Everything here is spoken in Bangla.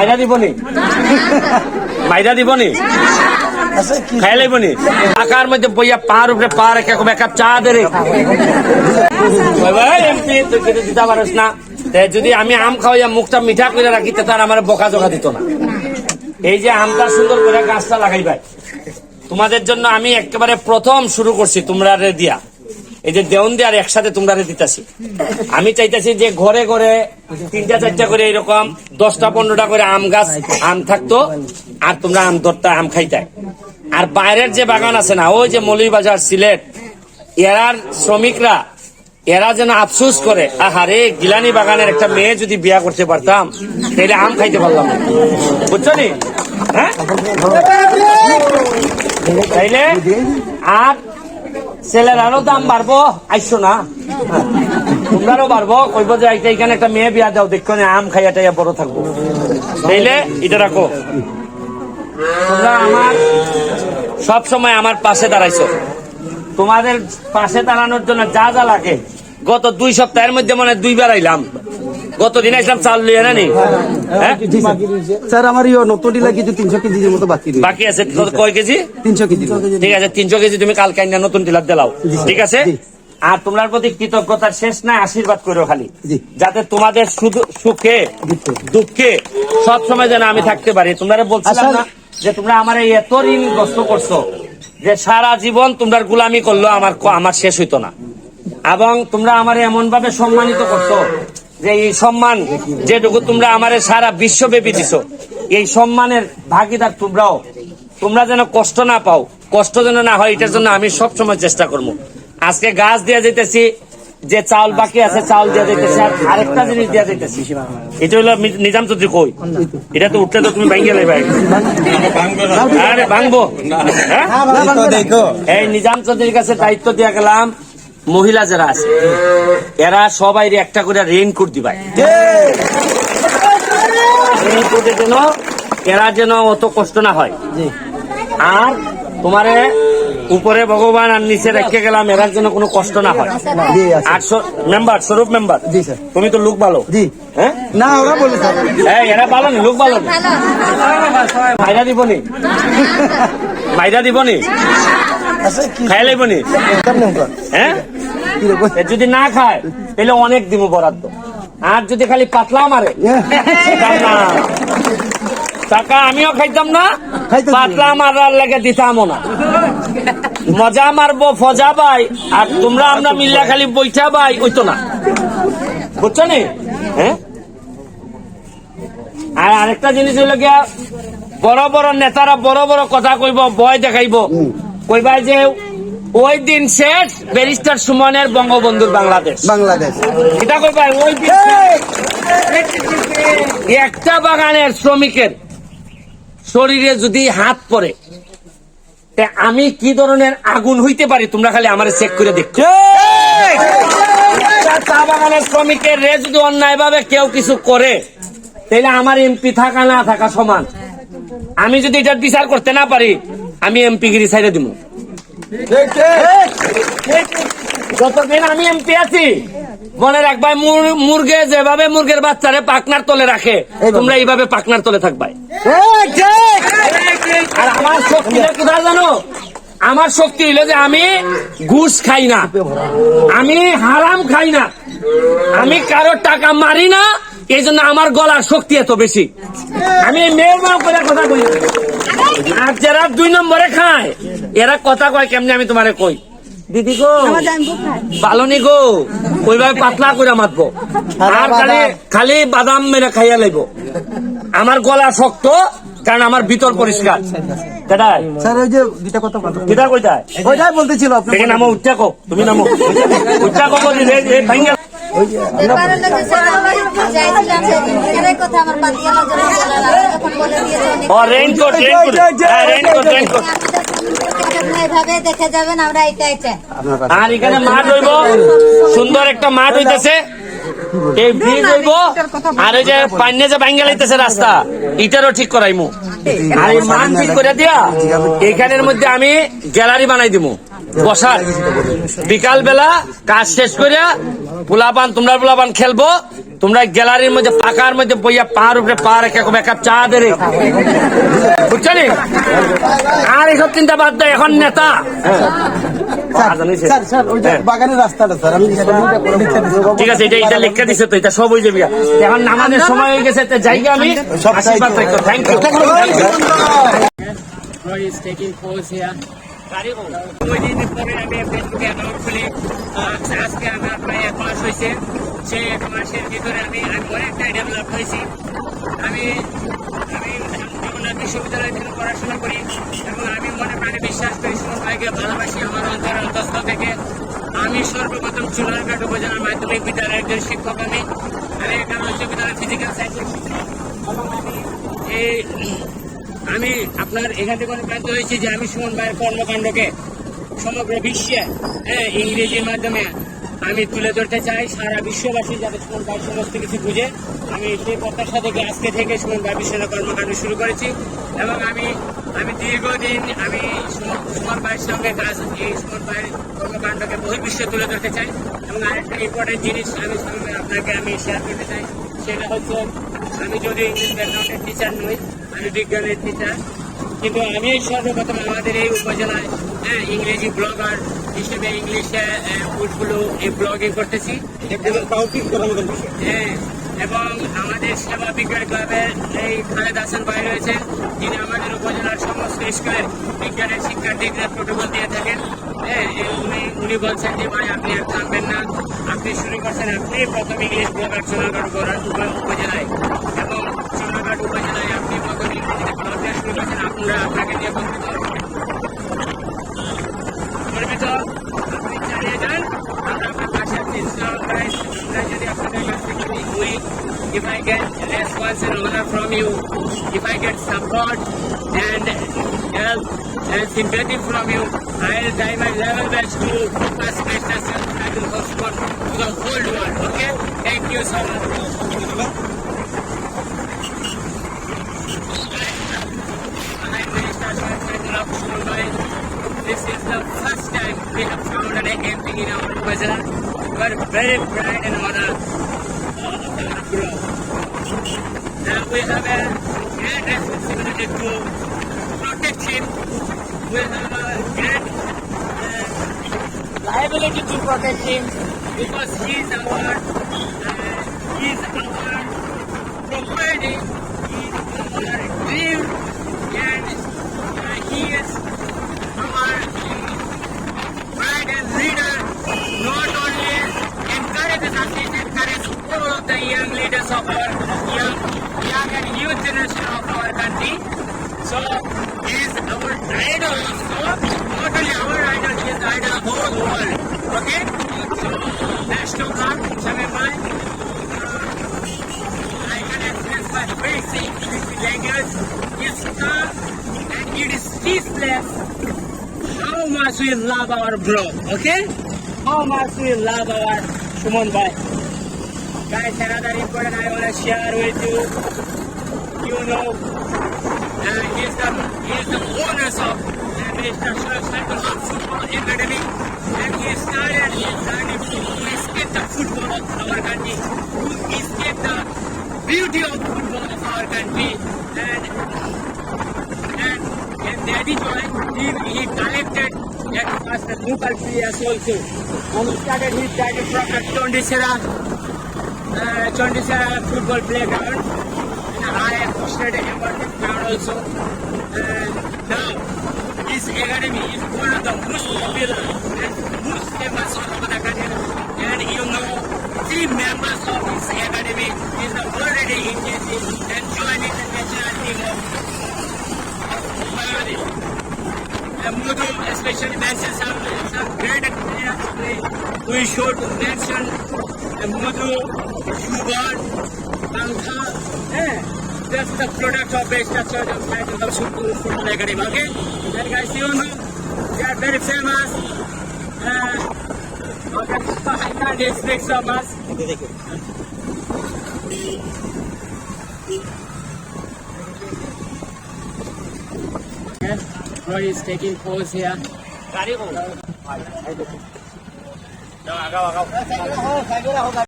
মাইরা দিবনি? মাইরা দিবনি? খাই লাইবনি? আকার মধ্যে বইয়া পার উপরে পার এক এক কাপ চা দে রে। এমপি তুই কিছু দিতে পারিস না যদি আমি আম খাওয়াইয়া মুখটা মিঠা করে রাখি তে তার আমার বকা জকা দিত না। এই যে আমটা সুন্দর করে গাছটা লাগাই ভাই তোমাদের জন্য আমি একেবারে প্রথম শুরু করছি তোমরা রে দিয়া। এই যে দেওন দেওয়ার একসাথে তোমরা দিতাছি। আমি চাইতেছি যে ঘরে ঘরে তিনটা চারটা করে এরকম দশটা পনেরোটা করে আম গাছ, আম থাকতো, আর তোমরা আম ধরতা, আম খাইতাই। আর বাইরের যে বাগান আছে না, ওই যে মৌলিবাজার সিলেট, এরার শ্রমিকরা, এরা যেন আফসোস করে আহারে গিলানি বাগানের একটা মেয়ে যদি বিয়া করতে পারতাম তাহলে আম খাইতে পারলাম। বুঝছ নি? হ্যাঁ? তাইলে, আর ছেলের আরও দাম বাড়বো, আইসো না। তোমরারও বাড়বো, কইব যে এখানে একটা মেয়ে বিয়া দাও, দেখো না, আম খাইয়া টাইয়া বড় থাকব। তাইলে এটা রাখো। তোমরা আমার সব সময় আমার পাশে দাঁড়াইছো। তোমাদের পাশে দাঁড়ানোর জন্য যা যা লাগে, গত দুই সপ্তাহের মধ্যে মনে দুইবার আইলাম। গত দিন আসলাম চাল লিয়ে না নি? হ্যাঁ? স্যার আমার ইয়ে নতুন ডিলা কিছু তিনশো কেজির মতো বাকি বাকি আছে কয় কেজি? তিনশো কেজি। ঠিক আছে তিনশো কেজি তুমি কালকে আইনা নতুন টিলার দিলাও ঠিক আছে? আর তোমার প্রতি কৃতজ্ঞতার শেষ নাই আশীর্বাদ করো খালি। যাতে তোমাদের শুধু সুখে দুঃখে। দুঃখে সব সময় যেন আমি থাকতে পারি। তোমরা বলছিলাম আসলে- না যে তোমরা আমার এই এত ঋণগ্রস্ত করছ যে সারা জীবন তোমরা গুলামি করল আমার আমার শেষ হইতো না। এবং তোমরা আমার এমন ভাবে সম্মানিত করছ যে এই সম্মান যেটুকু তোমরা আমারে সারা বিশ্বব্যাপী দিছো এই সম্মানের ভাগিদার তোমরাও। তোমরা যেন কষ্ট না পাও কষ্ট যেন না হয় এটার জন্য আমি সব সময় চেষ্টা করব। আজকে গাছ দিয়ে যেতেছি যে চাউল বাকি আছে চাউল দিয়ে যেতেছি আর আরেকটা জিনিস দিয়ে যেতেছি এটা হলো নিজাম চৌধুরী কই? এটা তো উঠলে তো তুমি ভাঙ্গে নেবে আরে ভাঙবো। হ্যাঁ? এই নিজাম চৌধুরীর কাছে দায়িত্ব দিয়ে গেলাম মহিলা যারা আছে এরা সবাই একটা করে রেইনকোট দিবাই। রেইনকোটের জন্য এরা যেন অত কষ্ট না হয়। আর তোমারে উপরে ভগবান আর নিচে রেখে গেলাম এরার জন্য কোনো কষ্ট না হয়। আর মেম্বার স্বরূপ মেম্বার তুমি তো লোক ভালো। হ্যাঁ? না ওরা বলে এই, এরা ভালো নি লোক ভালো মাইরা দিবনি মাইরা দিবনি কি? খাই লাইবনি কেমন কর হ্যাঁ? যদি না খায় তাহলে অনেক দিব বরাদ্দ। আর যদি খালি পাতলা মারে টাকা আমিও খাইতাম না। পাতলা মারার লেগে দিতামও না। মজা মারবো ফজা বাই আর তোমরা আমরা মিল্লা খালি বইটা বাই ওইতো না। বুঝছ নি? হ্যাঁ আর আরেকটা জিনিস হইল গিয়া বড় বড় নেতারা বড় বড় কথা কইব ভয় দেখাইব। কইবা যে ওই দিন শেষ ব্যারিস্টার সুমনের বঙ্গবন্ধুর বাংলাদেশ। বাংলাদেশ। এটা কইবা ওই দিন একটা বাগানের শ্রমিকের শরীরে যদি হাত পড়ে তে আমি কি ধরনের আগুন হইতে পারি? তোমরা খালি আমার চেক করে দেখো। চা বাগানের শ্রমিকের রে যদি অন্যায় ভাবে কেউ কিছু করে তাহলে আমার এমপি থাকা না থাকা সমান। আমি যদি এটার বিচার করতে না পারি আমি এমপি গিরি সাইডে দিব যতদিন আমি এমপি আছি মনে রাখবাই মুর- মুরগে যেভাবে মুরগের বাচ্চারে পাকনার তলে রাখে তোমরা এইভাবে পাকনার তলে থাকবাই। আর আমার শক্তি কোথায় জানো? আমার শক্তি হইল যে আমি ঘুষ খাই না। আমি হারাম খাই না। আমি কারোর টাকা মারি না এই জন্য আমার গলার শক্তি এত বেশি। আমি মেয়ের মাও করে কথা কই। আর যারা দুই নম্বরে খায় এরা কথা কয় কেমনি আমি তোমারে কই? দিদি গো ভালো নি গো ওইভাবে পাতলা করে মাতবো। আর খালি খালি বাদাম মেরে খাইয়া লাইব। আমার গলা শক্ত কারণ আমার ভিতর পরিষ্কার। কেটাই স্যার ওই যে দুইটা কথা ওইটাই বলতেছিল আপনি নামো তুমি নামো। বলি এই ভাঙ্গা রেইনকোট রেইনকোট এইভাবে দেখে যাবেন আমরা এটা এটা আর এখানে মাঠ হইব। সুন্দর একটা মাঠ হইতেছে। এই ব্রিজ হইব। আর ওই যে পান্নে যে ভাঙ্গা লাইতেছে রাস্তা ইটারও ঠিক করাইমু। আর এই মাঠ ঠিক করে দিয়া এখানের মধ্যে আমি গ্যালারি বানাই দিমু। বসার। বিকাল বেলা কাজ শেষ করিয়া পোলাপান তোমরা পোলাপান খেলব। তোমরা গ্যালারির মধ্যে পাকার মধ্যে বইয়া পার উপরে পা রেখে এক কাপ চা দে রে। বুঝছ নি? আর এসব চিন্তা বাদ দেয় এখন নেতা। হ্যাঁ। বাগানের রাস্তাটা স্যার আমি ঠিক আছে এটা এটা লিখে দিছে তো এটা সব হয়ে যাবে। এখন সময় হয়ে গেছে জায়গা আমি। আশীর্বাদ thank you Roy is taking pose here. দুই দিন পরে আমি ফেসবুকে অ্যাকাউন্ট খুলি আজকে আমার প্রায় এক মাস হয়েছে সেই এক মাসের ভিতরে আমি আমি অনেকটাই ডেভেলপ হয়েছি। আমি আমি জগন্নাথ বিশ্ববিদ্যালয় থেকে পড়াশোনা করি এবং আমি মনে প্রাণে বিশ্বাস করি সুমন ভাইকে ভালোবাসি আমার অন্তরের অন্তঃস্থল থেকে। আমি সর্বপ্রথম চুনারঘাট উপজেলার মাধ্যমিক বিদ্যালয়ের একজন শিক্ষক আমি। আমি এখানে উচ্চ বিদ্যালয় ফিজিক্যাল সায়েন্সের এবং এই আমি আপনার এখান থেকে অনেক প্রান্ত হয়েছি যে আমি সুমন ভাইয়ের কর্মকাণ্ডকে সমগ্র বিশ্বে হ্যাঁ, ইংরেজির মাধ্যমে আমি তুলে ধরতে চাই সারা বিশ্ববাসী যাতে সুমন ভাই সমস্ত কিছু বুঝে। আমি সেই প্রত্যাশা থেকে আজকে থেকে সুমন ভাই বিশ্বের কর্মকাণ্ড শুরু করেছি এবং আমি আমি দীর্ঘদিন আমি সুমন- ভাইয়ের সঙ্গে কাজ, এই সুমন ভাইয়ের কর্মকাণ্ডকে বহির্বিশ্বে তুলে ধরতে চাই এবং আরেকটা ইম্পর্টেন্ট জিনিস আমি সামনে আপনাকে আমি শেয়ার করতে চাই, সেটা হচ্ছে আমি যদি ইংলিশ ব্যাকগ্রাউন্ডের টিচার নই, আমি বিজ্ঞানের টিচার কিন্তু আমি সর্বপ্রথম আমাদের এই উপজেলায় হ্যাঁ, ইংরেজি ব্লগার হিসেবে ইংলিশে উটগুলো এই ব্লগিং করতেছি। হ্যাঁ, এবং আমাদের সেবা বিজ্ঞান ক্লাবের এই খালেদ হাসান ভাই রয়েছে যিনি আমাদের উপজেলার সমস্ত স্কুলের বিজ্ঞানের শিক্ষার্থীদের প্রোটোকল দিয়ে থাকেন। হ্যাঁ, উনি উনি বলছেন যে ভাই আপনি আর থামবেন না। আপনি শুরু করছেন আপনি প্রথম ইংলিশ ব্লগার সোনারগড় উপজেলায়। If I get response and honor from you, if I get support and help and sympathy from you, I'll try my level best to pass Krishna's title hotspot to the whole world. Okay? Thank you so much. I'm Minister Title of Mumbai. This is the first time we have found an MP in our Gujarat. We are very proud and honored group. Now we have a great responsibility to protect him. We have a great uh, liability to protect him because he is our, uh, he is our property, he is our dream, and uh, he is our pride and leader. Not only encourages us, he encourages all of the young leaders of our young, young and of our country. So is our idol also. Not only our idol, he is the idol of whole world. Okay? So to come, Samir Bhai. I can express my basic language is calm and it is peaceless. How much we love our bro, okay? How much we love our Shumon Bhai. Guys, another important I want to share with you. You know, uh, he's the he's the owners of uh, Mr. Central of Football Academy, and he started his journey to escape the football of our country, to escape the beauty of football of our country, and and and that is why he, he collected at first the local players also. And he started his journey from the Tondisera, uh, Tondisera football playground. And a this ground also. And now his academy is one of the most popular and most famous the country. And you know, three members of his academy is already engaged and joining the national team of Bangladesh. And Mudu especially mentions some, some great players play. We should mention uh, Mudu, Shuban, Bangha. Eh, that's the product of best structure of title of Football Academy. Okay? Then guys, you know, they are very famous. Uh, okay, I can't speak so much. Yes, Roy is taking pose here. গাড়ি